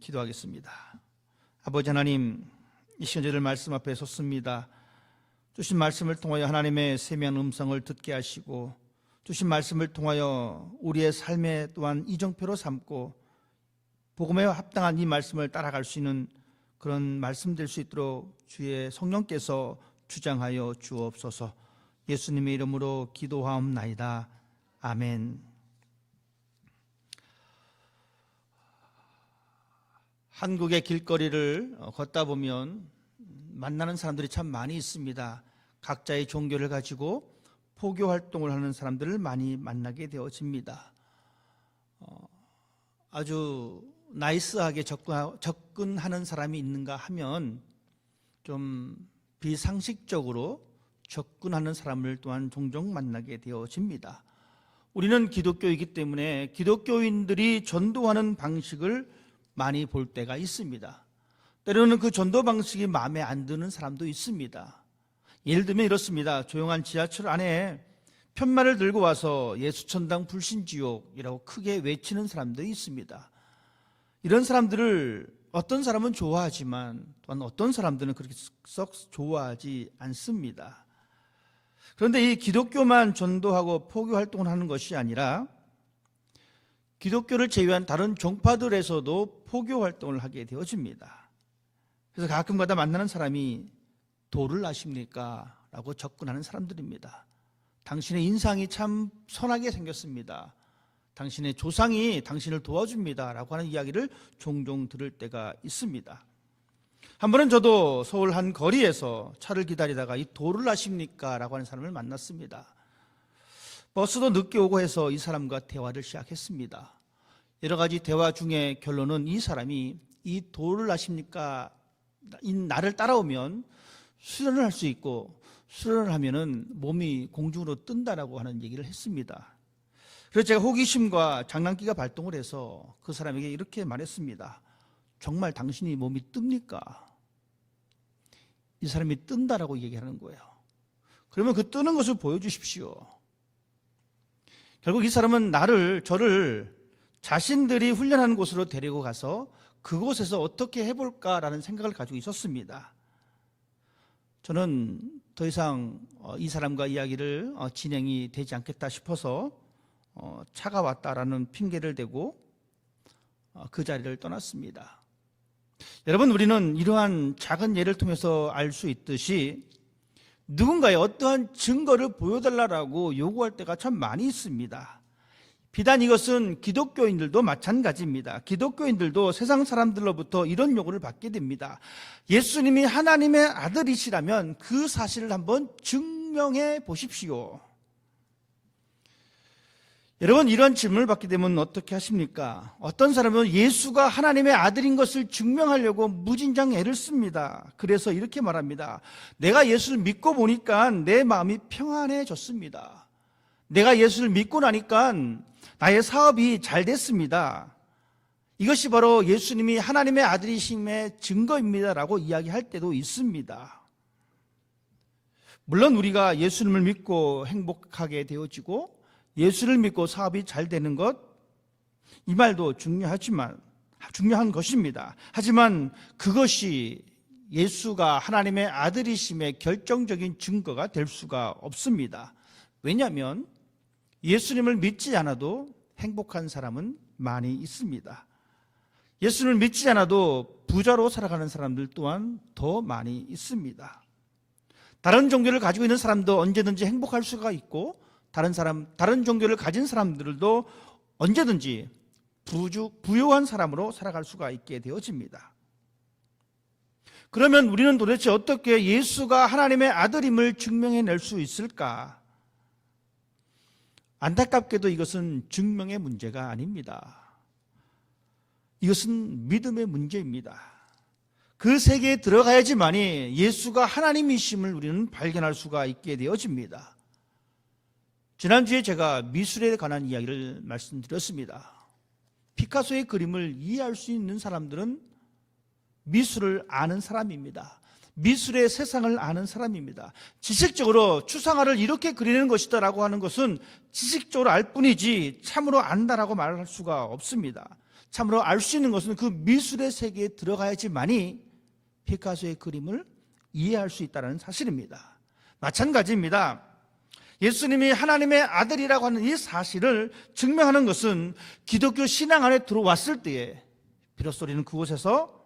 기도하겠습니다. 아버지 하나님, 이 시간 저희들 말씀 앞에 섰습니다. 주신 말씀을 통하여 하나님의 세미한 음성을 듣게 하시고 주신 말씀을 통하여 우리의 삶에 또한 이정표로 삼고 복음에 합당한 이 말씀을 따라갈 수 있는 그런 말씀 될 수 있도록 주의 성령께서 주장하여 주옵소서. 예수님의 이름으로 기도하옵나이다. 아멘. 한국의 길거리를 어, 걷다 보면 만나는 사람들이 참 많이 있습니다. 각자의 종교를 가지고 포교 활동을 하는 사람들을 많이 만나게 되어집니다. 어, 아주 나이스하게 접근- 접근하는 사람이 있는가 하면 좀 비상식적으로 접근하는 사람을 또한 종종 만나게 되어집니다. 우리는 기독교이기 때문에 기독교인들이 전도하는 방식을 많이 볼 때가 있습니다. 때로는 그 전도 방식이 마음에 안 드는 사람도 있습니다. 예를 들면 이렇습니다. 조용한 지하철 안에 편말을 들고 와서 예수천당 불신지옥이라고 크게 외치는 사람들이 있습니다. 이런 사람들을 어떤 사람은 좋아하지만 또한 어떤 사람들은 그렇게 썩 좋아하지 않습니다. 그런데 이 기독교만 전도하고 포교 활동을 하는 것이 아니라 기독교를 제외한 다른 종파들에서도 포교 활동을 하게 되어집니다. 그래서 가끔가다 만나는 사람이 도를 아십니까? 라고 접근하는 사람들입니다. 당신의 인상이 참 선하게 생겼습니다. 당신의 조상이 당신을 도와줍니다. 라고 하는 이야기를 종종 들을 때가 있습니다. 한 번은 저도 서울 한 거리에서 차를 기다리다가 이 도를 아십니까? 라고 하는 사람을 만났습니다. 버스도 늦게 오고 해서 이 사람과 대화를 시작했습니다. 여러 가지 대화 중에 결론은 이 사람이 이 도를 아십니까? 이 나를 따라오면 수련을 할 수 있고 수련을 하면은 몸이 공중으로 뜬다라고 하는 얘기를 했습니다. 그래서 제가 호기심과 장난기가 발동을 해서 그 사람에게 이렇게 말했습니다. 정말 당신이 몸이 뜹니까? 이 사람이 뜬다라고 얘기하는 거예요. 그러면 그 뜨는 것을 보여주십시오. 결국 이 사람은 나를, 저를 자신들이 훈련하는 곳으로 데리고 가서 그곳에서 어떻게 해볼까라는 생각을 가지고 있었습니다. 저는 더 이상 어, 이 사람과 이야기를 어, 진행이 되지 않겠다 싶어서 어, 차가 왔다라는 핑계를 대고 그 자리를 떠났습니다. 여러분, 우리는 이러한 작은 예를 통해서 알 수 있듯이 누군가의 어떠한 증거를 보여달라고 요구할 때가 참 많이 있습니다. 비단 이것은 기독교인들도 마찬가지입니다. 기독교인들도 세상 사람들로부터 이런 요구를 받게 됩니다. 예수님이 하나님의 아들이시라면 그 사실을 한번 증명해 보십시오. 여러분 이런 질문을 받게 되면 어떻게 하십니까? 어떤 사람은 예수가 하나님의 아들인 것을 증명하려고 무진장 애를 씁니다. 그래서 이렇게 말합니다. 내가 예수를 믿고 보니까 내 마음이 평안해졌습니다. 내가 예수를 믿고 나니까 나의 사업이 잘 됐습니다. 이것이 바로 예수님이 하나님의 아들이심의 증거입니다라고 이야기할 때도 있습니다. 물론 우리가 예수님을 믿고 행복하게 되어지고 예수를 믿고 사업이 잘 되는 것, 이 말도 중요하지만, 중요한 것입니다. 하지만 그것이 예수가 하나님의 아들이심의 결정적인 증거가 될 수가 없습니다. 왜냐하면 예수님을 믿지 않아도 행복한 사람은 많이 있습니다. 예수님을 믿지 않아도 부자로 살아가는 사람들 또한 더 많이 있습니다. 다른 종교를 가지고 있는 사람도 언제든지 행복할 수가 있고 다른 사람 다른 종교를 가진 사람들도 언제든지 부주 부요한 사람으로 살아갈 수가 있게 되어집니다. 그러면 우리는 도대체 어떻게 예수가 하나님의 아들임을 증명해 낼 수 있을까? 안타깝게도 이것은 증명의 문제가 아닙니다. 이것은 믿음의 문제입니다. 그 세계에 들어가야지만이 예수가 하나님이심을 우리는 발견할 수가 있게 되어집니다. 지난주에 제가 미술에 관한 이야기를 말씀드렸습니다. 피카소의 그림을 이해할 수 있는 사람들은 미술을 아는 사람입니다. 미술의 세상을 아는 사람입니다. 지식적으로 추상화를 이렇게 그리는 것이다라고 하는 것은 지식적으로 알 뿐이지 참으로 안다라고 말할 수가 없습니다. 참으로 알 수 있는 것은 그 미술의 세계에 들어가야지만이 피카소의 그림을 이해할 수 있다는 사실입니다. 마찬가지입니다. 예수님이 하나님의 아들이라고 하는 이 사실을 증명하는 것은 기독교 신앙 안에 들어왔을 때에 비로소 우리는 그곳에서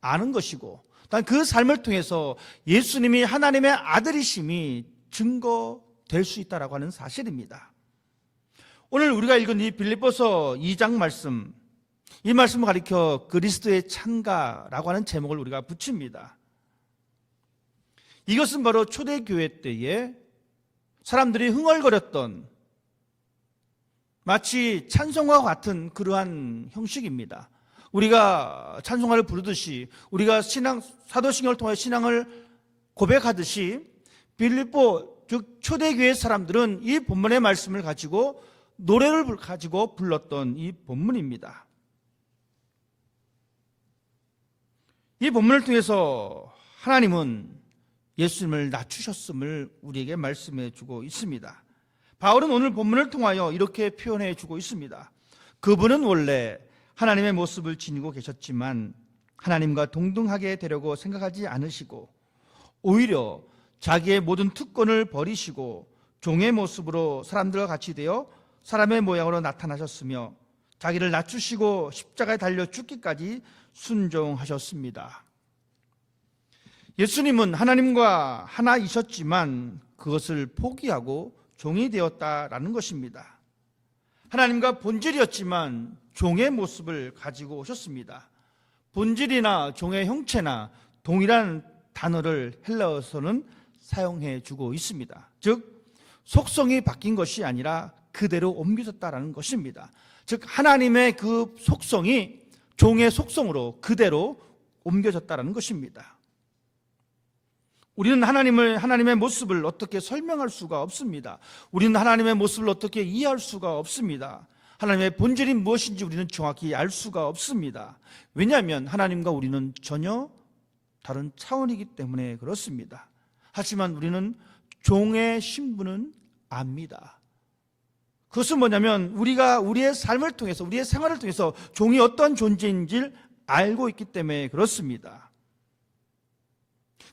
아는 것이고 단그 삶을 통해서 예수님이 하나님의 아들이심이 증거될 수 있다라고 하는 사실입니다. 오늘 우리가 읽은 이 빌립보서 2장 말씀 이 말씀을 가리켜 그리스도의 창가라고 하는 제목을 우리가 붙입니다. 이것은 바로 초대교회 때에 사람들이 흥얼거렸던 마치 찬송과 같은 그러한 형식입니다. 우리가 찬송가를 부르듯이 우리가 신앙 사도신경을 통해 신앙을 고백하듯이 빌립보 즉 초대교회 사람들은 이 본문의 말씀을 가지고 노래를 가지고 불렀던 이 본문입니다. 이 본문을 통해서 하나님은 예수님을 낮추셨음을 우리에게 말씀해 주고 있습니다. 바울은 오늘 본문을 통하여 이렇게 표현해 주고 있습니다. 그분은 원래 하나님의 모습을 지니고 계셨지만 하나님과 동등하게 되려고 생각하지 않으시고 오히려 자기의 모든 특권을 버리시고 종의 모습으로 사람들과 같이 되어 사람의 모양으로 나타나셨으며 자기를 낮추시고 십자가에 달려 죽기까지 순종하셨습니다. 예수님은 하나님과 하나이셨지만 그것을 포기하고 종이 되었다라는 것입니다. 하나님과 본질이었지만 종의 모습을 가지고 오셨습니다. 본질이나 종의 형체나 동일한 단어를 헬라어서는 사용해 주고 있습니다. 즉 속성이 바뀐 것이 아니라 그대로 옮겨졌다라는 것입니다. 즉 하나님의 그 속성이 종의 속성으로 그대로 옮겨졌다라는 것입니다. 우리는 하나님을 하나님의 모습을 어떻게 설명할 수가 없습니다. 우리는 하나님의 모습을 어떻게 이해할 수가 없습니다. 하나님의 본질이 무엇인지 우리는 정확히 알 수가 없습니다. 왜냐하면 하나님과 우리는 전혀 다른 차원이기 때문에 그렇습니다. 하지만 우리는 종의 신분은 압니다. 그것은 뭐냐면 우리가 우리의 삶을 통해서 우리의 생활을 통해서 종이 어떤 존재인지를 알고 있기 때문에 그렇습니다.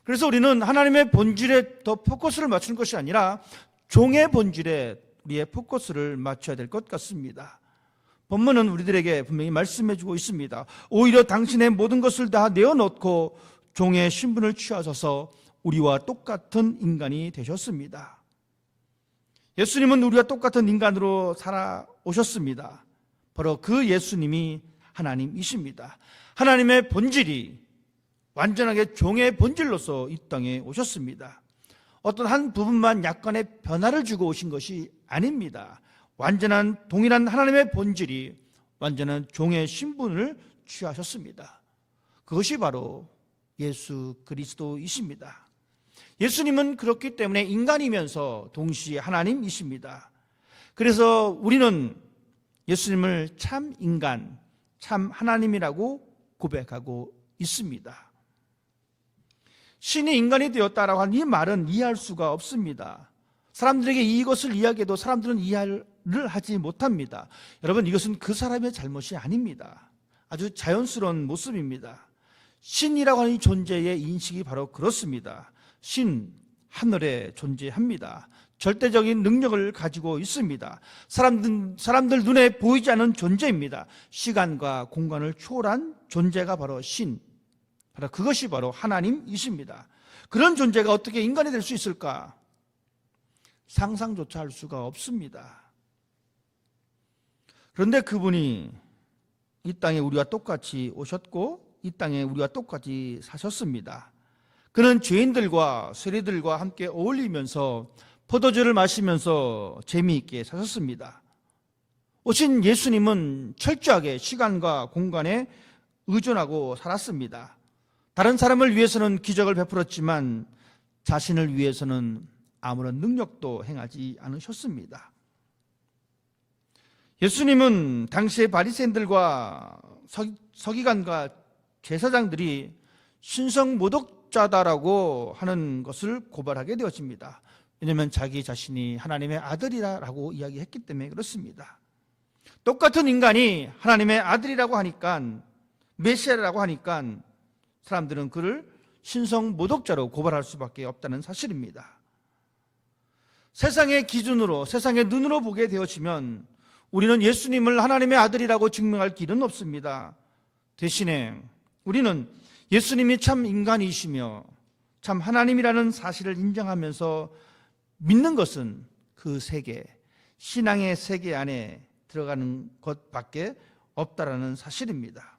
그래서 우리는 하나님의 본질에 더 포커스를 맞추는 것이 아니라 종의 본질에 우리의 포커스를 맞춰야 될 것 같습니다. 본문은 우리들에게 분명히 말씀해 주고 있습니다. 오히려 당신의 모든 것을 다 내어놓고 종의 신분을 취하셔서 우리와 똑같은 인간이 되셨습니다. 예수님은 우리와 똑같은 인간으로 살아오셨습니다. 바로 그 예수님이 하나님이십니다. 하나님의 본질이 완전하게 종의 본질로서 이 땅에 오셨습니다. 어떤 한 부분만 약간의 변화를 주고 오신 것이 아닙니다. 완전한 동일한 하나님의 본질이 완전한 종의 신분을 취하셨습니다. 그것이 바로 예수 그리스도이십니다. 예수님은 그렇기 때문에 인간이면서 동시에 하나님이십니다. 그래서 우리는 예수님을 참 인간, 참 하나님이라고 고백하고 있습니다. 신이 인간이 되었다라고 하는 이 말은 이해할 수가 없습니다. 사람들에게 이것을 이야기해도 사람들은 이해를 하지 못합니다. 여러분, 이것은 그 사람의 잘못이 아닙니다. 아주 자연스러운 모습입니다. 신이라고 하는 이 존재의 인식이 바로 그렇습니다. 신, 하늘에 존재합니다. 절대적인 능력을 가지고 있습니다. 사람들, 사람들 눈에 보이지 않는 존재입니다. 시간과 공간을 초월한 존재가 바로 신, 바로 그것이 바로 하나님이십니다. 그런 존재가 어떻게 인간이 될 수 있을까? 상상조차 할 수가 없습니다. 그런데 그분이 이 땅에 우리와 똑같이 오셨고 이 땅에 우리와 똑같이 사셨습니다. 그는 죄인들과 세리들과 함께 어울리면서 포도주를 마시면서 재미있게 사셨습니다. 오신 예수님은 철저하게 시간과 공간에 의존하고 살았습니다. 다른 사람을 위해서는 기적을 베풀었지만 자신을 위해서는 아무런 능력도 행하지 않으셨습니다. 예수님은 당시의 바리새인들과 서기관과 제사장들이 신성 모독 모독자다라고 하는 것을 고발하게 되어집니다. 왜냐하면 자기 자신이 하나님의 아들이라고 이야기했기 때문에 그렇습니다. 똑같은 인간이 하나님의 아들이라고 하니까 메시아라고 하니까 사람들은 그를 신성 모독자로 고발할 수밖에 없다는 사실입니다. 세상의 기준으로 세상의 눈으로 보게 되어지면 우리는 예수님을 하나님의 아들이라고 증명할 길은 없습니다. 대신에 우리는 예수님이 참 인간이시며 참 하나님이라는 사실을 인정하면서 믿는 것은 그 세계, 신앙의 세계 안에 들어가는 것밖에 없다라는 사실입니다.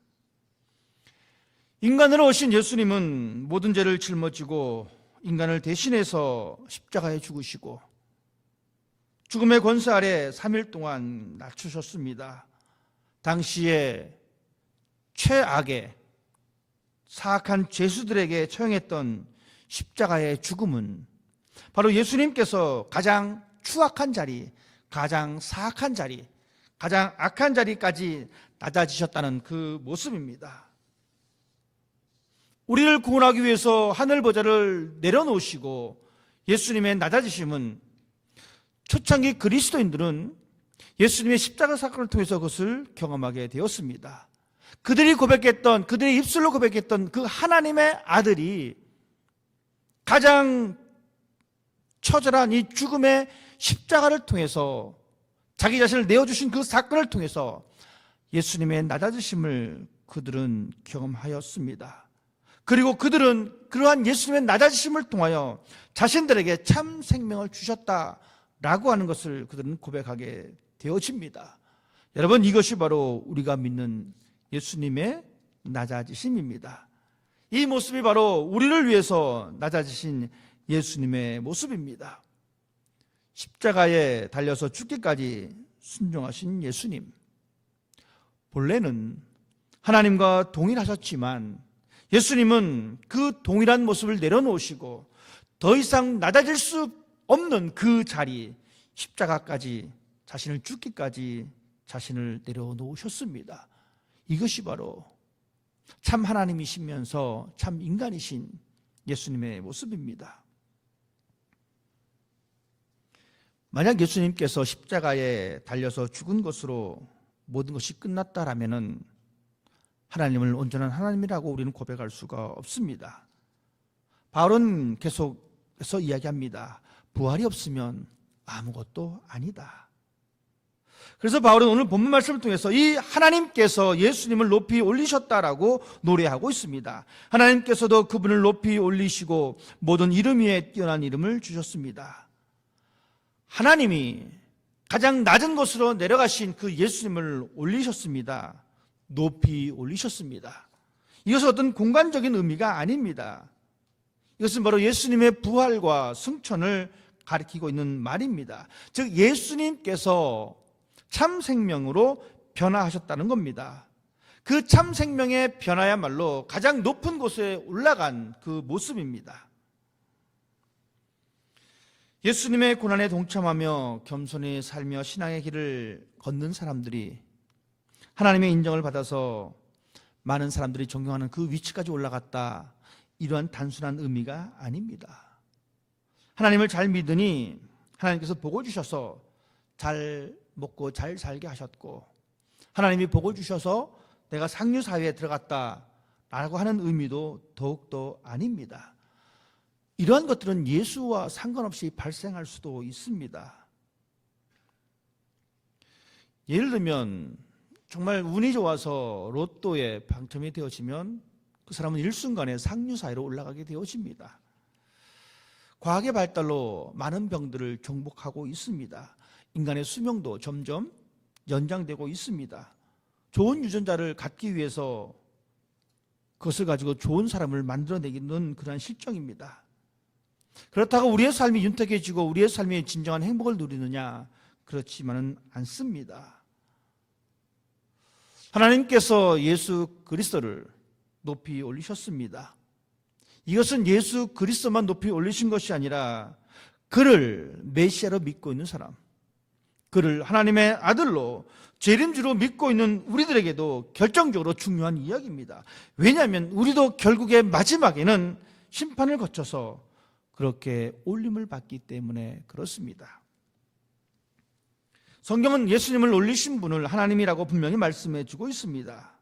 인간으로 오신 예수님은 모든 죄를 짊어지고 인간을 대신해서 십자가에 죽으시고 죽음의 권세 아래 3일 동안 낮추셨습니다. 당시에 최악의 사악한 죄수들에게 처형했던 십자가의 죽음은 바로 예수님께서 가장 추악한 자리, 가장 사악한 자리, 가장 악한 자리까지 낮아지셨다는 그 모습입니다. 우리를 구원하기 위해서 하늘 보좌를 내려놓으시고 예수님의 낮아지심은 초창기 그리스도인들은 예수님의 십자가 사건을 통해서 그것을 경험하게 되었습니다. 그들이 고백했던, 그들의 입술로 고백했던 그 하나님의 아들이 가장 처절한 이 죽음의 십자가를 통해서 자기 자신을 내어주신 그 사건을 통해서 예수님의 낮아지심을 그들은 경험하였습니다. 그리고 그들은 그러한 예수님의 낮아지심을 통하여 자신들에게 참 생명을 주셨다라고 하는 것을 그들은 고백하게 되어집니다. 여러분 이것이 바로 우리가 믿는 예수님의 낮아지심입니다. 이 모습이 바로 우리를 위해서 낮아지신 예수님의 모습입니다. 십자가에 달려서 죽기까지 순종하신 예수님. 본래는 하나님과 동일하셨지만 예수님은 그 동일한 모습을 내려놓으시고 더 이상 낮아질 수 없는 그 자리, 십자가까지 자신을 죽기까지 자신을 내려놓으셨습니다. 이것이 바로 참 하나님이시면서 참 인간이신 예수님의 모습입니다. 만약 예수님께서 십자가에 달려서 죽은 것으로 모든 것이 끝났다라면은 하나님을 온전한 하나님이라고 우리는 고백할 수가 없습니다. 바울은 계속해서 이야기합니다. 부활이 없으면 아무것도 아니다. 그래서 바울은 오늘 본문 말씀을 통해서 이 하나님께서 예수님을 높이 올리셨다라고 노래하고 있습니다. 하나님께서도 그분을 높이 올리시고 모든 이름 위에 뛰어난 이름을 주셨습니다. 하나님이 가장 낮은 곳으로 내려가신 그 예수님을 올리셨습니다. 높이 올리셨습니다. 이것은 어떤 공간적인 의미가 아닙니다. 이것은 바로 예수님의 부활과 승천을 가리키고 있는 말입니다. 즉, 예수님께서 참 생명으로 변화하셨다는 겁니다. 그 참 생명의 변화야말로 가장 높은 곳에 올라간 그 모습입니다. 예수님의 고난에 동참하며 겸손히 살며 신앙의 길을 걷는 사람들이 하나님의 인정을 받아서 많은 사람들이 존경하는 그 위치까지 올라갔다. 이러한 단순한 의미가 아닙니다. 하나님을 잘 믿으니 하나님께서 복을 주셔서 잘 먹고 잘 살게 하셨고 하나님이 복을 주셔서 내가 상류 사회에 들어갔다 라고 하는 의미도 더욱더 아닙니다. 이러한 것들은 예수와 상관없이 발생할 수도 있습니다. 예를 들면 정말 운이 좋아서 로또에 당첨이 되어지면 그 사람은 일순간에 상류 사회로 올라가게 되어집니다. 과학의 발달로 많은 병들을 정복하고 있습니다. 인간의 수명도 점점 연장되고 있습니다. 좋은 유전자를 갖기 위해서 그것을 가지고 좋은 사람을 만들어내기는 그러한 실정입니다. 그렇다고 우리의 삶이 윤택해지고 우리의 삶이 진정한 행복을 누리느냐? 그렇지만은 않습니다. 하나님께서 예수 그리스도를 높이 올리셨습니다. 이것은 예수 그리스도만 높이 올리신 것이 아니라 그를 메시아로 믿고 있는 사람, 그를 하나님의 아들로 재림주로 믿고 있는 우리들에게도 결정적으로 중요한 이야기입니다. 왜냐하면 우리도 결국에 마지막에는 심판을 거쳐서 그렇게 올림을 받기 때문에 그렇습니다. 성경은 예수님을 올리신 분을 하나님이라고 분명히 말씀해 주고 있습니다.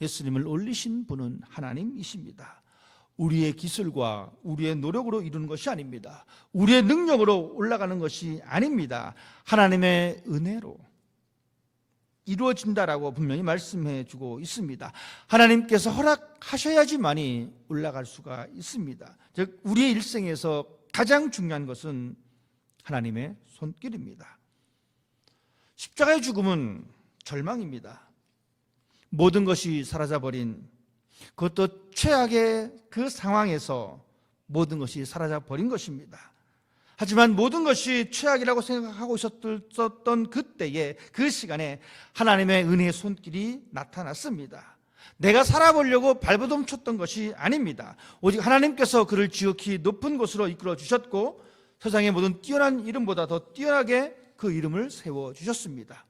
예수님을 올리신 분은 하나님이십니다. 우리의 기술과 우리의 노력으로 이루는 것이 아닙니다. 우리의 능력으로 올라가는 것이 아닙니다. 하나님의 은혜로 이루어진다라고 분명히 말씀해 주고 있습니다. 하나님께서 허락하셔야지만이 올라갈 수가 있습니다. 즉, 우리의 일생에서 가장 중요한 것은 하나님의 손길입니다. 십자가의 죽음은 절망입니다. 모든 것이 사라져버린 그것도 최악의 그 상황에서 모든 것이 사라져버린 것입니다. 하지만 모든 것이 최악이라고 생각하고 있었던 그때에 그 시간에 하나님의 은혜의 손길이 나타났습니다. 내가 살아보려고 발버둥 쳤던 것이 아닙니다. 오직 하나님께서 그를 지극히 높은 곳으로 이끌어 주셨고 세상의 모든 뛰어난 이름보다 더 뛰어나게 그 이름을 세워 주셨습니다.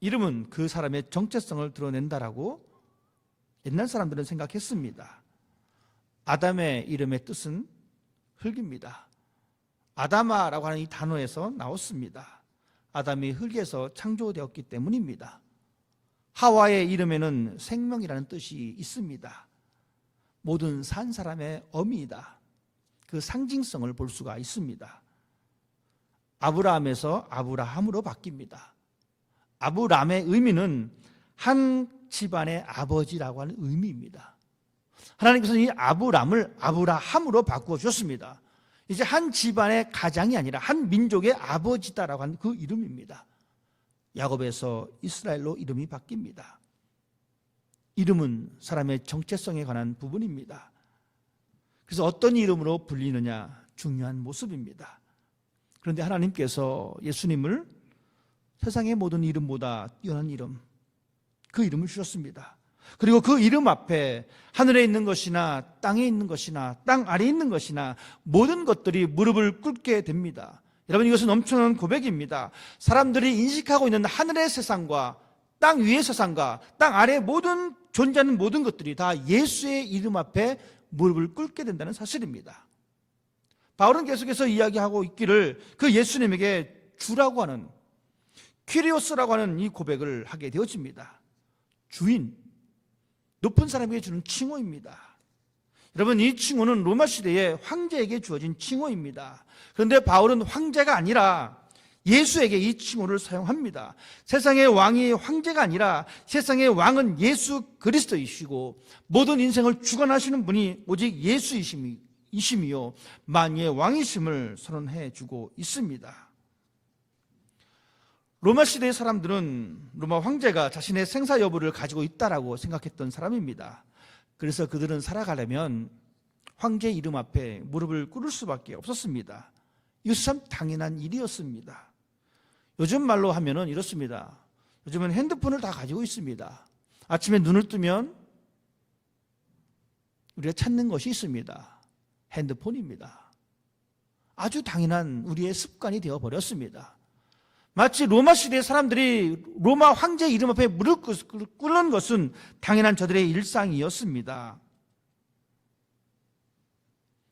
이름은 그 사람의 정체성을 드러낸다라고 옛날 사람들은 생각했습니다. 아담의 이름의 뜻은 흙입니다. 아담아라고 하는 이 단어에서 나왔습니다. 아담이 흙에서 창조되었기 때문입니다. 하와의 이름에는 생명이라는 뜻이 있습니다. 모든 산 사람의 어미이다. 그 상징성을 볼 수가 있습니다. 아브라함에서 아브라함으로 바뀝니다. 아브람의 의미는 한 집안의 아버지라고 하는 의미입니다. 하나님께서는 이 아브람을 아브라함으로 바꾸어 주셨습니다. 이제 한 집안의 가장이 아니라 한 민족의 아버지다라고 하는 그 이름입니다. 야곱에서 이스라엘로 이름이 바뀝니다. 이름은 사람의 정체성에 관한 부분입니다. 그래서 어떤 이름으로 불리느냐 중요한 모습입니다. 그런데 하나님께서 예수님을 세상의 모든 이름보다 뛰어난 이름, 그 이름을 주셨습니다. 그리고 그 이름 앞에 하늘에 있는 것이나 땅에 있는 것이나 땅 아래에 있는 것이나 모든 것들이 무릎을 꿇게 됩니다. 여러분 이것은 엄청난 고백입니다. 사람들이 인식하고 있는 하늘의 세상과 땅 위의 세상과 땅 아래 모든 존재하는 모든 것들이 다 예수의 이름 앞에 무릎을 꿇게 된다는 사실입니다. 바울은 계속해서 이야기하고 있기를 그 예수님에게 주라고 하는 퀴리오스라고 하는 이 고백을 하게 되어집니다. 주인, 높은 사람에게 주는 칭호입니다. 여러분, 이 칭호는 로마 시대에 황제에게 주어진 칭호입니다. 그런데 바울은 황제가 아니라 예수에게 이 칭호를 사용합니다. 세상의 왕이 황제가 아니라 세상의 왕은 예수 그리스도이시고 모든 인생을 주관하시는 분이 오직 예수이 심이요 만유의 왕이심을 선언해 주고 있습니다. 로마 시대의 사람들은 로마 황제가 자신의 생사 여부를 가지고 있다라고 생각했던 사람입니다. 그래서 그들은 살아가려면 황제 이름 앞에 무릎을 꿇을 수밖에 없었습니다. 이것이 참 당연한 일이었습니다. 요즘 말로 하면은 이렇습니다. 요즘은 핸드폰을 다 가지고 있습니다. 아침에 눈을 뜨면 우리가 찾는 것이 있습니다. 핸드폰입니다. 아주 당연한 우리의 습관이 되어 버렸습니다. 마치 로마 시대의 사람들이 로마 황제 이름 앞에 무릎 꿇는 것은 당연한 저들의 일상이었습니다.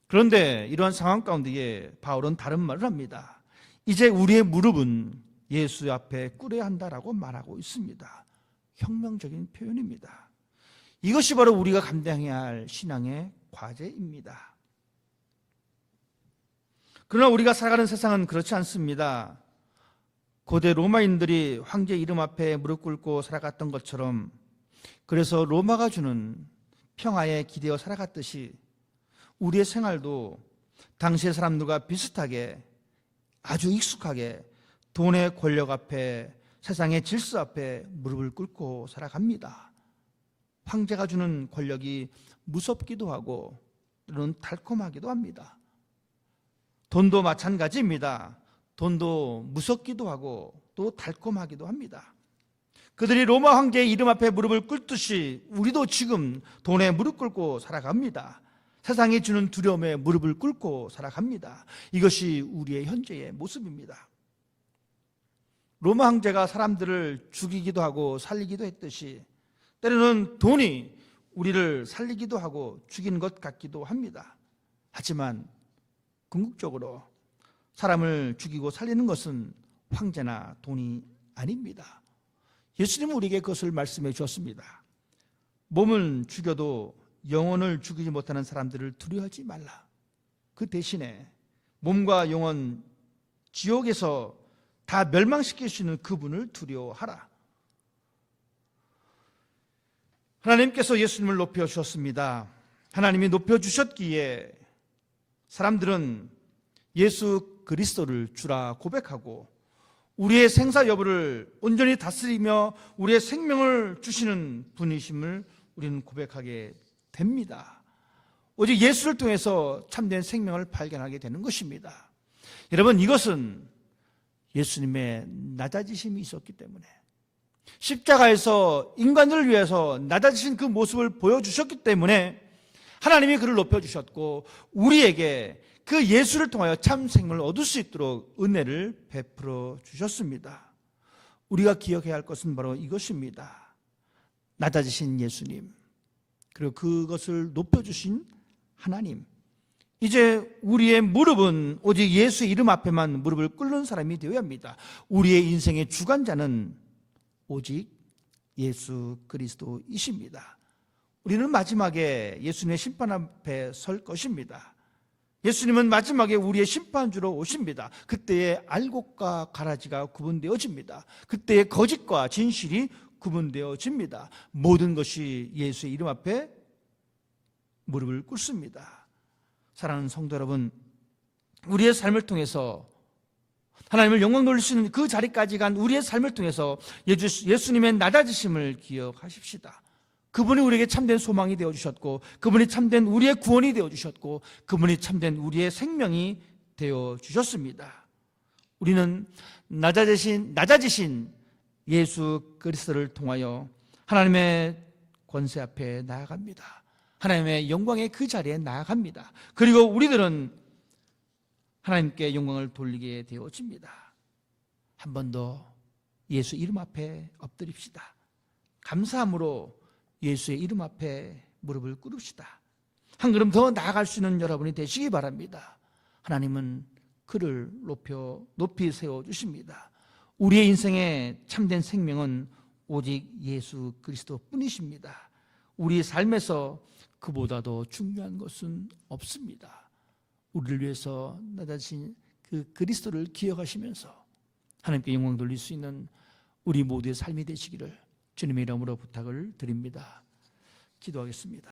그런데 이러한 상황 가운데에 바울은 다른 말을 합니다. 이제 우리의 무릎은 예수 앞에 꿇어야 한다라고 말하고 있습니다. 혁명적인 표현입니다. 이것이 바로 우리가 감당해야 할 신앙의 과제입니다. 그러나 우리가 살아가는 세상은 그렇지 않습니다. 고대 로마인들이 황제 이름 앞에 무릎 꿇고 살아갔던 것처럼 그래서 로마가 주는 평화에 기대어 살아갔듯이 우리의 생활도 당시의 사람들과 비슷하게 아주 익숙하게 돈의 권력 앞에 세상의 질서 앞에 무릎을 꿇고 살아갑니다. 황제가 주는 권력이 무섭기도 하고 또는 달콤하기도 합니다. 돈도 마찬가지입니다. 돈도 무섭기도 하고 또 달콤하기도 합니다. 그들이 로마 황제의 이름 앞에 무릎을 꿇듯이 우리도 지금 돈에 무릎 꿇고 살아갑니다. 세상이 주는 두려움에 무릎을 꿇고 살아갑니다. 이것이 우리의 현재의 모습입니다. 로마 황제가 사람들을 죽이기도 하고 살리기도 했듯이 때로는 돈이 우리를 살리기도 하고 죽이는 것 같기도 합니다. 하지만 궁극적으로 사람을 죽이고 살리는 것은 황제나 돈이 아닙니다. 예수님은 우리에게 그것을 말씀해 주었습니다. 몸을 죽여도 영혼을 죽이지 못하는 사람들을 두려워하지 말라. 그 대신에 몸과 영혼 지옥에서 다 멸망시킬 수 있는 그분을 두려워하라. 하나님께서 예수님을 높여 주셨습니다. 하나님이 높여 주셨기에 사람들은 예수 그리스도를 주라 고백하고 우리의 생사 여부를 온전히 다스리며 우리의 생명을 주시는 분이심을 우리는 고백하게 됩니다. 오직 예수를 통해서 참된 생명을 발견하게 되는 것입니다. 여러분 이것은 예수님의 낮아지심이 있었기 때문에 십자가에서 인간들을 위해서 낮아지신 그 모습을 보여주셨기 때문에 하나님이 그를 높여주셨고 우리에게 그 예수를 통하여 참 생명을 얻을 수 있도록 은혜를 베풀어 주셨습니다. 우리가 기억해야 할 것은 바로 이것입니다. 낮아지신 예수님, 그리고 그것을 높여주신 하나님. 이제 우리의 무릎은 오직 예수의 이름 앞에만 무릎을 꿇는 사람이 되어야 합니다. 우리의 인생의 주관자는 오직 예수 그리스도이십니다. 우리는 마지막에 예수님의 심판 앞에 설 것입니다. 예수님은 마지막에 우리의 심판주로 오십니다. 그때에 알곡과 가라지가 구분되어집니다. 그때에 거짓과 진실이 구분되어집니다. 모든 것이 예수의 이름 앞에 무릎을 꿇습니다. 사랑하는 성도 여러분, 우리의 삶을 통해서 하나님을 영광 있는 그 자리까지 간 우리의 삶을 통해서 예수, 예수님의 낮아지심을 기억하십시다. 그분이 우리에게 참된 소망이 되어 주셨고 그분이 참된 우리의 구원이 되어 주셨고 그분이 참된 우리의 생명이 되어 주셨습니다. 우리는 낮아지신 낮아지신 예수 그리스도를 통하여 하나님의 권세 앞에 나아갑니다. 하나님의 영광의 그 자리에 나아갑니다. 그리고 우리들은 하나님께 영광을 돌리게 되어집니다. 한 번 더 예수 이름 앞에 엎드립시다. 감사함으로 예수의 이름 앞에 무릎을 꿇읍시다. 한 걸음 더 나아갈 수 있는 여러분이 되시기 바랍니다. 하나님은 그를 높여 높이 세워 주십니다. 우리의 인생의 참된 생명은 오직 예수 그리스도 뿐이십니다. 우리 삶에서 그보다 더 중요한 것은 없습니다. 우리를 위해서 낮아진 그 그리스도를 기억하시면서 하나님께 영광 돌릴 수 있는 우리 모두의 삶이 되시기를 주님의 이름으로 부탁을 드립니다. 기도하겠습니다.